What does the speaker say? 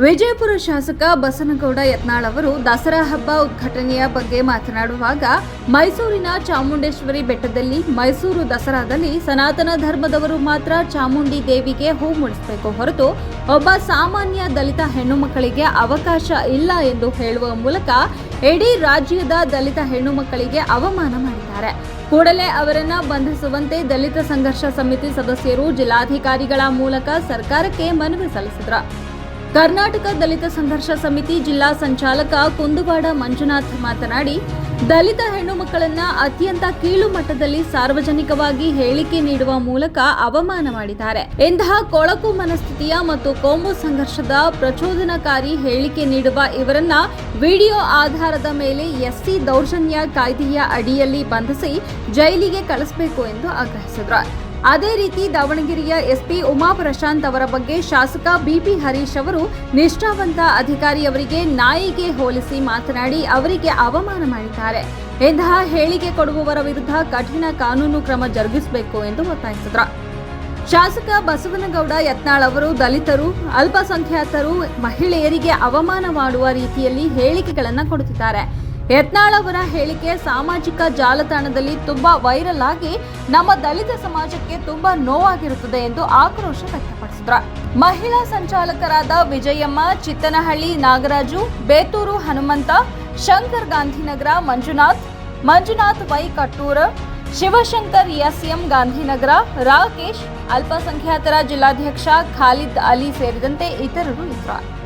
ವಿಜಯಪುರ ಶಾಸಕ ಬಸನಗೌಡ ಯತ್ನಾಳ್ ಅವರು ದಸರಾ ಹಬ್ಬ ಉದ್ಘಾಟನೆಯ ಬಗ್ಗೆ ಮಾತನಾಡುವಾಗ ಮೈಸೂರಿನ ಚಾಮುಂಡೇಶ್ವರಿ ಬೆಟ್ಟದಲ್ಲಿ ಮೈಸೂರು ದಸರಾದಲ್ಲಿ ಸನಾತನ ಧರ್ಮದವರು ಮಾತ್ರ ಚಾಮುಂಡಿ ದೇವಿಗೆ ಹೂ ಮುಡಿಸಬೇಕು ಹೊರತು ಒಬ್ಬ ಸಾಮಾನ್ಯ ದಲಿತ ಹೆಣ್ಣು ಮಕ್ಕಳಿಗೆ ಅವಕಾಶ ಇಲ್ಲ ಎಂದು ಹೇಳುವ ಮೂಲಕ ಇಡೀ ರಾಜ್ಯದ ದಲಿತ ಹೆಣ್ಣು ಮಕ್ಕಳಿಗೆ ಅವಮಾನ ಮಾಡಿದ್ದಾರೆ. ಕೂಡಲೇ ಅವರನ್ನು ಬಂಧಿಸುವಂತೆ ದಲಿತ ಸಂಘರ್ಷ ಸಮಿತಿ ಸದಸ್ಯರು ಜಿಲ್ಲಾಧಿಕಾರಿಗಳ ಮೂಲಕ ಸರ್ಕಾರಕ್ಕೆ ಮನವಿ ಸಲ್ಲಿಸಿದರು. ಕರ್ನಾಟಕ ದಲಿತ ಸಂಘರ್ಷ ಸಮಿತಿ ಜಿಲ್ಲಾ ಸಂಚಾಲಕ ಕುಂದುವಾಡ ಮಂಜುನಾಥ್ ಮಾತನಾಡಿ, ದಲಿತ ಹೆಣ್ಣು ಮಕ್ಕಳನ್ನ ಅತ್ಯಂತ ಕೀಳು ಮಟ್ಟದಲ್ಲಿ ಸಾರ್ವಜನಿಕವಾಗಿ ಹೇಳಿಕೆ ನೀಡುವ ಮೂಲಕ ಅವಮಾನ ಮಾಡಿದ್ದಾರೆ. ಇಂತಹ ಕೊಳಕು ಮನಸ್ಥಿತಿಯ ಮತ್ತು ಕೋಮು ಸಂಘರ್ಷದ ಪ್ರಚೋದನಕಾರಿ ಹೇಳಿಕೆ ನೀಡುವ ಇವರನ್ನ ವಿಡಿಯೋ ಆಧಾರದ ಮೇಲೆ ಎಸ್ಸಿ ದೌರ್ಜನ್ಯ ಕಾಯ್ದೆಯ ಅಡಿಯಲ್ಲಿ ಬಂಧಿಸಿ ಜೈಲಿಗೆ ಕಳಿಸಬೇಕು ಎಂದು ಆಗ್ರಹಿಸಿದರು. ಅದೇ ರೀತಿ ದಾವಣಗೆರೆಯ ಎಸ್ಪಿ ಉಮಾ ಪ್ರಶಾಂತ್ ಅವರ ಬಗ್ಗೆ ಶಾಸಕ ಬಿಪಿ ಹರೀಶ್ ಅವರು ನಿಷ್ಠಾವಂತ ಅಧಿಕಾರಿಯವರಿಗೆ ನಾಯಿಗೆ ಹೋಲಿಸಿ ಮಾತನಾಡಿ ಅವರಿಗೆ ಅವಮಾನ ಮಾಡಿದ್ದಾರೆ. ಇಂತಹ ಹೇಳಿಕೆ ಕೊಡುವವರ ವಿರುದ್ಧ ಕಠಿಣ ಕಾನೂನು ಕ್ರಮ ಜರುಗಿಸಬೇಕು ಎಂದು ಒತ್ತಾಯಿಸಿದರು. ಶಾಸಕ ಬಸವನಗೌಡ ಯತ್ನಾಳ್ ಅವರು ದಲಿತರು, ಅಲ್ಪಸಂಖ್ಯಾತರು, ಮಹಿಳೆಯರಿಗೆ ಅವಮಾನ ಮಾಡುವ ರೀತಿಯಲ್ಲಿ ಹೇಳಿಕೆಗಳನ್ನು ಕೊಡುತ್ತಿದ್ದಾರೆ. ಯತ್ನಾಳ್ ಅವರ ಹೇಳಿಕೆ ಸಾಮಾಜಿಕ ಜಾಲತಾಣದಲ್ಲಿ ತುಂಬಾ ವೈರಲ್ ಆಗಿ ನಮ್ಮ ದಲಿತ ಸಮಾಜಕ್ಕೆ ತುಂಬಾ ನೋವಾಗಿರುತ್ತದೆ ಎಂದು ಆಕ್ರೋಶ ವ್ಯಕ್ತಪಡಿಸಿದ್ರು. ಮಹಿಳಾ ಸಂಚಾಲಕರಾದ ವಿಜಯಮ್ಮ, ಚಿತ್ತನಹಳ್ಳಿ ನಾಗರಾಜು, ಬೇತೂರು ಹನುಮಂತ, ಶಂಕರ್ ಗಾಂಧಿನಗರ ಮಂಜುನಾಥ್ ಮಂಜುನಾಥ್ ವೈ ಕಟ್ಟೂರ ಶಿವಶಂಕರ್ ಎಸ್ಎಂ ಗಾಂಧಿನಗರ, ರಾಕೇಶ್, ಅಲ್ಪಸಂಖ್ಯಾತರ ಜಿಲ್ಲಾಧ್ಯಕ್ಷ ಖಾಲಿದ್ ಅಲಿ ಸೇರಿದಂತೆ ಇತರರು ಇದ್ದರು.